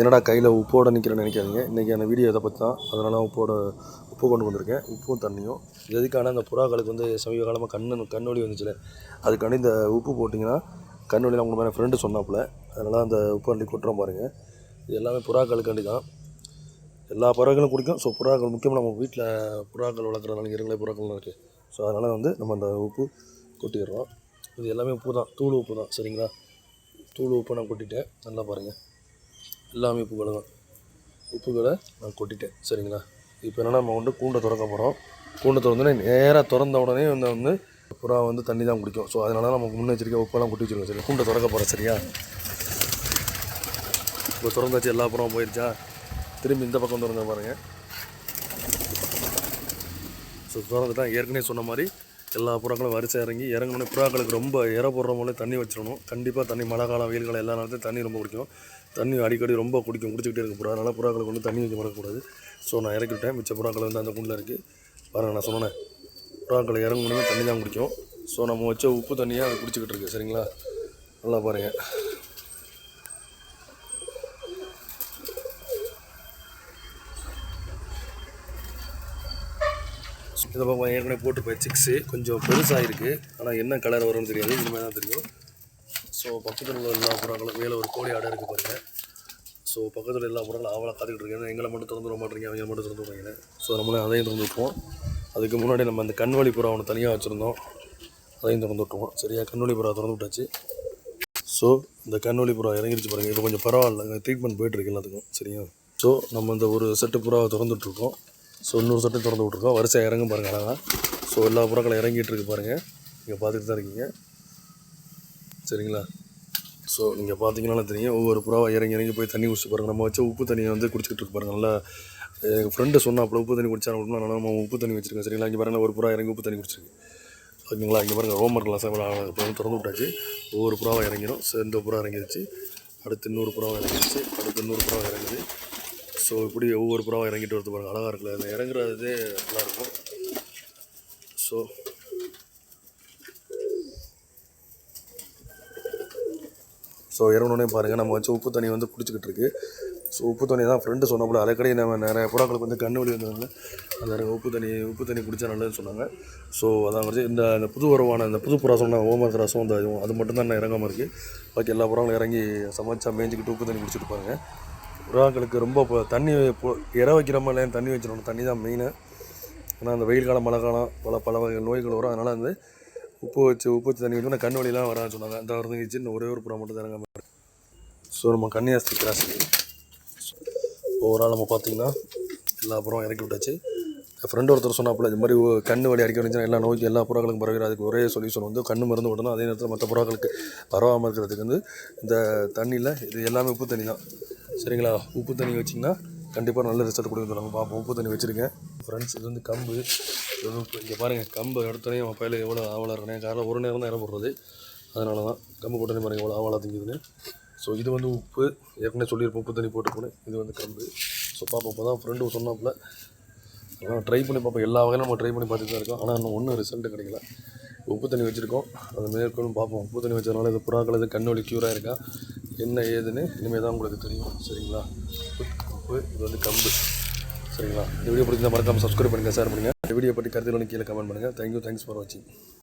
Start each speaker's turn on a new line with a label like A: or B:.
A: என்னடா கையில் உப்போட நிற்கிறேன்னு நினைக்காதீங்க. இன்றைக்கான வீடியோ இதை பற்றி தான். அதனால் உப்போட உப்பு கொண்டு வந்திருக்கேன். உப்பும் தண்ணியும். எதுக்கான அந்த புறாக்களுக்கு வந்து சமீப காலமாக கண்ணு கண்ணொலி வந்துச்சுல. அதுக்காண்டி இந்த உப்பு போட்டிங்கன்னா கண்ணொலியில் உங்களுக்கு மேலே ஃப்ரெண்டு சொன்னாப்புல. அதனால் அந்த உப்பு அள்ளி கொட்டுறோம் பாருங்கள் இது எல்லாமே புறாக்களுக்காண்டி தான். எல்லா பறவைகளும் குடிக்கும். ஸோ புறாக்கள் முக்கியமாக நம்ம வீட்டில் புறாக்கள் வளர்க்குறதுனால இரங்கலை புறாக்கள்லாம் இருக்குது ஸோ அதனால் வந்து நம்ம அந்த உப்பு கொட்டிடுறோம். இது எல்லாமே உப்பு தான். தூள் உப்பு தான். சரிங்களா? தூள் உப்பை நான் கொட்டிட்டேன். நல்லா பாருங்கள் எல்லாமே உப்புகளை தான். உப்புகளை நான் கொட்டிட்டேன். சரிங்களா? இப்போ என்னென்னா நம்ம வந்து கூண்டை திறக்க போகிறோம் கூண்டை திறந்தோடனே நேராக திறந்த உடனே வந்து வந்து புறா வந்து தண்ணி தான் குடிக்கும். ஸோ அதனால நம்ம முன்னெச்சரிக்கை உப்பெல்லாம் கொட்டி வச்சுருக்கோம். சரி கூண்டை திறக்க போகிறேன் சரியா? இப்போ திறந்தாச்சு எல்லா புறம் போயிருச்சா? திரும்பி இந்த பக்கம் திறந்த பாருங்கள் ஸோ திறந்துட்டான் ஏற்கனவே சொன்ன மாதிரி எல்லா புறாக்களும் வரிசை இறங்கி இறங்கினோடனே புறாக்களுக்கு ரொம்ப இற போடுற போல தண்ணி வச்சிடணும். கண்டிப்பாக தண்ணி மழை காலம் வெயில் காலம் எல்லா நேரத்தையும் தண்ணி ரொம்ப குடிக்கும் தண்ணி அடிக்கடி ரொம்ப குடிக்கும் குடிச்சிக்கிட்டே இருக்க புறா. அதனால் புறாக்களுக்கு வந்து தண்ணி வைக்க மறக்கக்கூடாது. ஸோ நான் இறக்கி விட்டேன் மிச்ச புறாக்கள் வந்து அந்த குண்டில் இருக்குது பாருங்கள் நான் சொன்னேன். புறாக்கள் இறங்கணுமே தண்ணி தான் குடிக்கும். ஸோ நம்ம வச்ச உப்பு தண்ணியாக அதை குடிச்சிக்கிட்டு இருக்கு. சரிங்களா? நல்லா பாருங்கள் இதை பக்கம் ஏற்கனவே போட்டு போய் சிக்ஸு கொஞ்சம் பெருசாக இருக்குது ஆனால் என்ன கலர் வரும்னு தெரியாது. இனிமேல் தான் தெரியும். ஸோ பக்கத்தில் உள்ள எல்லா புறாங்களும் மேலே ஒரு கோழி ஆடை இருக்குது பாருங்கள் ஸோ பக்கத்தில் எல்லா புறங்களும் ஆவலாக காத்துக்கிட்டு இருக்கேன் எங்களை மட்டும் திறந்து விட மாட்டேங்க அவங்க மட்டும் திறந்து விடுறீங்க ஸோ நம்மளே அதையும் திறந்து விட்டுருவோம். அதுக்கு முன்னாடி நம்ம அந்த கண்வழி புறா ஒன்று தனியாக வச்சுருந்தோம். அதையும் திறந்து விட்டுவோம் சரியா? கண்வழி புறா திறந்து விட்டாச்சு. ஸோ இந்த கண்வழி புறா இறங்கிருச்சு பாருங்கள் இப்போ கொஞ்சம் பரவாயில்ல. ட்ரீட்மெண்ட் போயிட்டுருக்கு எல்லாத்துக்கும். சரியா? ஸோ நம்ம இந்த ஒரு செட்டு புறாவை திறந்துட்டுருக்கோம் ஸோ இன்னொரு சட்டம் திறந்து விட்ருக்கோம் வரிசையாக இறங்கும் பாருங்கள் அழகாக ஸோ எல்லா புறாக்களும் இறங்கிட்டு இருக்கு பாருங்கள் நீங்கள் பார்த்துட்டு தான் இருக்கீங்க. சரிங்களா? ஸோ நீங்கள் பார்த்தீங்கனாலும் தெரியும் ஒவ்வொரு புறாவை இறங்கி இறங்கி போய் தண்ணி குடிச்சு பாருங்கள் நம்ம வச்ச உப்பு தண்ணியை வந்து குடிச்சிக்கிட்டு இருக்கு பாருங்கள் நல்லா எங்கள் ஃப்ரெண்டு சொன்னாப்புல உப்பு தண்ணி குடிச்சா அப்படின்னா நல்லா நம்ம உப்பு தண்ணி வச்சுருக்கேன் சரிங்களா? இங்கே பாருங்கள் ஒரு புறா இறங்கி உப்பு தண்ணி குடிச்சிருக்கு. ஓகேங்களா? இங்கே பாருங்கள் ஹோம்ஒர்க்லாம் சாப்பிட திறந்து விட்டாச்சு. ஒவ்வொரு புறாவை இறங்கிடும். சேர்ந்த புறா இறங்கிடுச்சு. அடுத்து இன்னொரு புறாவை இறங்கிடுச்சு. அடுத்து இன்னொரு புறாவை இறங்குது. ஸோ இப்படி ஒவ்வொரு புறாவும் இறங்கிட்டு வரது பாருங்கள் அழகாக இருக்குல்ல. அந்த இறங்குறதே நல்லாயிருக்கும் ஸோ ஸோ இறங்கணுன்னே பாருங்கள் நம்ம வச்சு உப்பு தண்ணி வந்து குடிச்சிக்கிட்டு இருக்கு. ஸோ உப்பு தண்ணி தான் ஃப்ரெண்டு சொன்னப்பல அலைக்கடி நம்ம நிறைய புறாக்களுக்கு வந்து கண்ணு வலி வந்ததுனால அந்த உப்பு தண்ணி உப்பு தண்ணி குடித்தா நல்லதுன்னு சொன்னாங்க. ஸோ அதான் வந்து இந்த இந்த புது உறவான இந்த புது புறா சொன்ன ஓமர் ரசம் அந்த அது மட்டும் தான் இறங்காமல் இருக்குது பாக்கி எல்லா புறாங்களும் இறங்கி சமைச்சா மேய்ஞ்சிக்கிட்டு உப்பு தண்ணி குடிச்சிட்டு பாருங்கள் புறாக்களுக்கு ரொம்ப இப்போ தண்ணி இப்போ இற வைக்கிற மாதிரி தண்ணி வச்சிடணும் தண்ணி தான் மெயினு ஏன்னா அந்த வெயில் காலம் மழை காலம் பல பல வகை நோய்கள் வரும். அதனால் வந்து உப்பு வச்சு உப்பு வச்சு தண்ணி வச்சோம்னா கண் வழியெலாம் வரான்னு சொன்னாங்க. அந்த வருதுங்கிச்சு இன்னும் ஒரே ஒரு புறா மட்டும் தான் ஸோ நம்ம கன்னியாஸ்தி கிராஸ் ஓவரால் நம்ம பார்த்திங்கன்னா எல்லா புறம் இறக்கி விட்டாச்சு. ஃப்ரெண்டு ஒருத்தர் சொன்னாப்புல இது மாதிரி கண்ணு வலி அடிக்க வந்துச்சுன்னா எல்லா நோய்க்கு எல்லா புறாக்களுக்கும் பரவாயில்ல அதுக்கு ஒரே சொல்யூஷன் வந்து கண்ணு மருந்து விடணும் அதே நேரத்தில் மற்ற புறாக்களுக்கு பரவாமல் இருக்கிறதுக்கு வந்து இந்த தண்ணியில் இது எல்லாமே உப்பு தண்ணி தான். சரிங்களா? உப்பு தண்ணி வச்சிங்கன்னா கண்டிப்பாக நல்ல ரிசல்ட் கொடுக்கும் பார்ப்போம் உப்பு தண்ணி வச்சுருக்கேன். ஃப்ரெண்ட்ஸ் இது வந்து கம்பு. இங்கே பாருங்கள் கம்பு எடுத்தோடனே அவன் பையில எவ்வளோ ஆவலாக இருக்கேன் காலையில் ஒரு நேரம் தான் இடம் போடுறது. அதனால தான் கம்பு போட்டோன்னே பாருங்கள் எவ்வளோ ஆவலாக திங்குதுன்னு. ஸோ இது வந்து உப்பு. ஏற்கனவே சொல்லியிருப்போம் உப்பு தண்ணி போட்டு போனேன் இது வந்து கம்பு. ஸோ பார்ப்போம் இப்போ தான் ஃப்ரெண்டு சொன்னாப்புல ஆனால் ட்ரை பண்ணி பார்ப்போம். எல்லா வகையிலும் நம்ம ட்ரை பண்ணி பார்த்துட்டு தான் இருக்கோம். ஆனால் இன்னும் ஒன்றும் ரிசல்ட்டு கிடைக்கல. உப்பு தண்ணி வச்சுருக்கோம். அது மேற்கொள்ளும் பார்ப்போம். உப்பு தண்ணி வச்சதுனால இது புறாக்கள் இது கண்ணு க்யூராக இருக்கா என்ன ஏதுன்னு இனிமேல் தான் உங்களுக்கு தெரியும். சரிங்களா? உப்பு உப்பு இது வந்து கம்பு. சரிங்களா? இந்த வீடியோ பிடிச்சிருந்தா மறக்காமல் சப்ஸ்கிரைப் பண்ணுங்கள் ஷேர் பண்ணுங்கள் இந்த வீடியோ பற்றி கருத்துக்களும் கீழே கமெண்ட் பண்ணுங்கள் தேங்க்யூ தேங்க்ஸ் ஃபார் வாட்சிங்